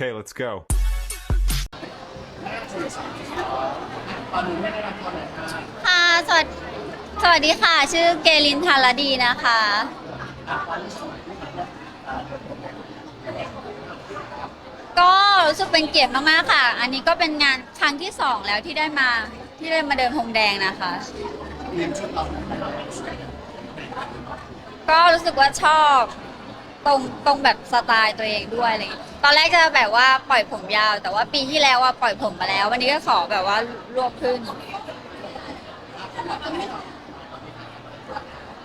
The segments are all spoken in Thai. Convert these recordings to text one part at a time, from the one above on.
Okay, let's go. ค่ะสวัสดีสวัสดีค่ะ ชื่อเกลินทารดีนะคะ ก็รู้สึกเป็นเกียรติมากๆค่ะ อันนี้ก็เป็นงานครั้งที่สองแล้วที่ได้มาที่ได้มาเดินพรมแดงนะคะ ก็รู้สึกว่าชอบ ตรงตรงแบบสไตล์ตัวเองด้วยอะไรอย่างเลยตอนแรกจะแบบว่าปล่อยผมยาว แต่ว่าปีที่แล้วว่าปล่อยผมมาแล้ว วันนี้ก็ขอแบบว่ารวบขึ้น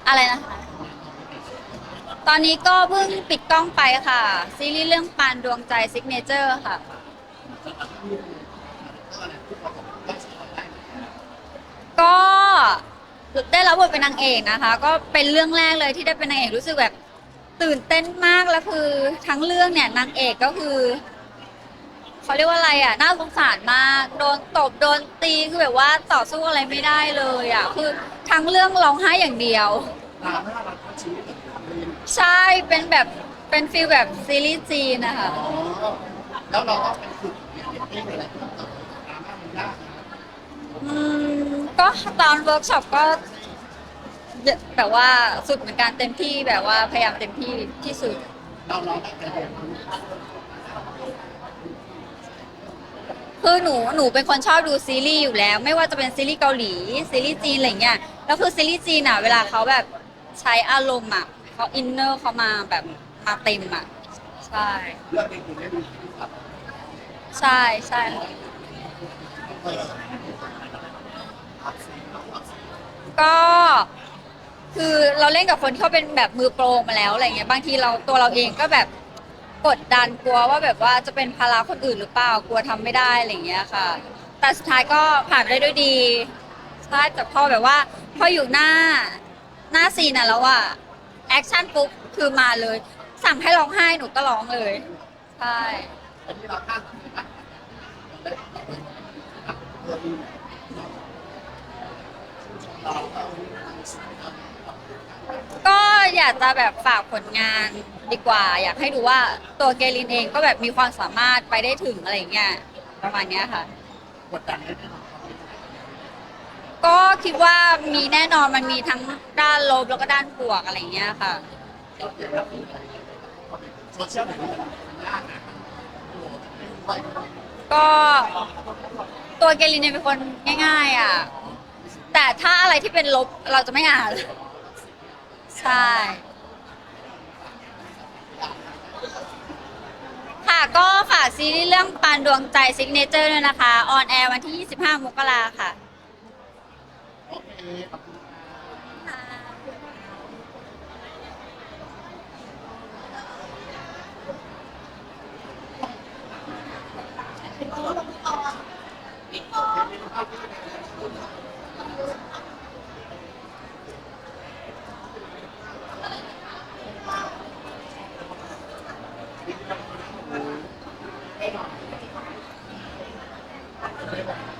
อะไรนะคะ ตอนนี้ก็เพิ่งปิดกล้องไปค่ะ ซีรีส์เรื่องปานดวงใจซิกเนเจอร์ค่ะ ก็ได้รับบทเป็นนางเอกนะคะ ก็เป็นเรื่องแรกเลยที่ได้เป็นนางเอกรู้สึกแบบ ตื่นเต้นมากแล้วคือทั้งเรื่องเนี่ยนางเอกก็คือเขาเรียกว่าอะไรอะน่าสงสารมากโดนตบโดนตีคือแบบว่าต่อสู้อะไรไม่ได้เลยอะคือทั้งเรื่องร้องไห้อย่างเดียว ดราม่าเราทั้งชีวิตเรียนใช่เป็นแบบเป็นฟีลแบบซีรีส์จีนนะคะอ๋อแล้วเราก็ไปฝึกเรียนเองอะไรเพิ่มเติมดราม่ามันยากนะอืมก็ตอนเวิร์กช็อปก็ แบบว่าสุดเหมือนกันเต็มที่แบบว่าพยายามเต็มที่ที่สุด เราเราได้ไปเรียนรู้คือหนูหนูเป็นคนชอบดูซีรีส์อยู่แล้ว ไม่ว่าจะเป็นซีรีส์เกาหลีซีรีส์จีนอะไรเงี้ยแล้วคือซีรีส์จีนอะเวลาเขาแบบใช้อารมณ์อะเขาอินเนอร์เขามาแบบมาเต็มอะใช่เรื่องเองคุณได้ดูครับใช่ใช่ก็ คือเราเล่นกับคนที่เขาเป็นแบบมือโปรมาแล้วอะไรเงี้ยบางทีเราตัวเราเองก็แบบกดดันกลัวว่าแบบว่าจะเป็นภาระคนอื่นหรือเปล่ากลัวทำไม่ได้อะไรเงี้ยค่ะ แต่สุดท้ายก็ผ่านไปได้ด้วยดีใช่แต่พอแบบว่าพออยู่หน้าหน้าซีนน่ะแล้วอะแอคชั่นปุ๊บคือมาเลย สั่งให้ร้องไห้หนูก็ร้องเลยใช่อันนี้เราคาดหวังไหมเราก็ ก็ อยากจะแบบฝากผลงานดีกว่า อยากให้ดูว่าตัวเกลินเองก็แบบมีความสามารถไปได้ถึงอะไรเงี้ยประมาณเนี้ยค่ะ กดดันไหมก็คิดว่ามีแน่นอนมันมีทั้งด้านลบแล้วก็ด้านบวกอะไรเงี้ยค่ะ โซเชียลมีเดียมันยากนะก็ตัวเกลินเนี่ยเป็นคนง่าย ๆ อะ แต่ถ้าอะไรที่เป็นลบเราจะไม่อ่าน ใช่ ค่ะก็ฝากซีรีส์เรื่องปานดวงใจซิกเนเจอร์ด้วยนะคะ ออนแอร์วันที่ 25 มกราค่ะโอ Thank you.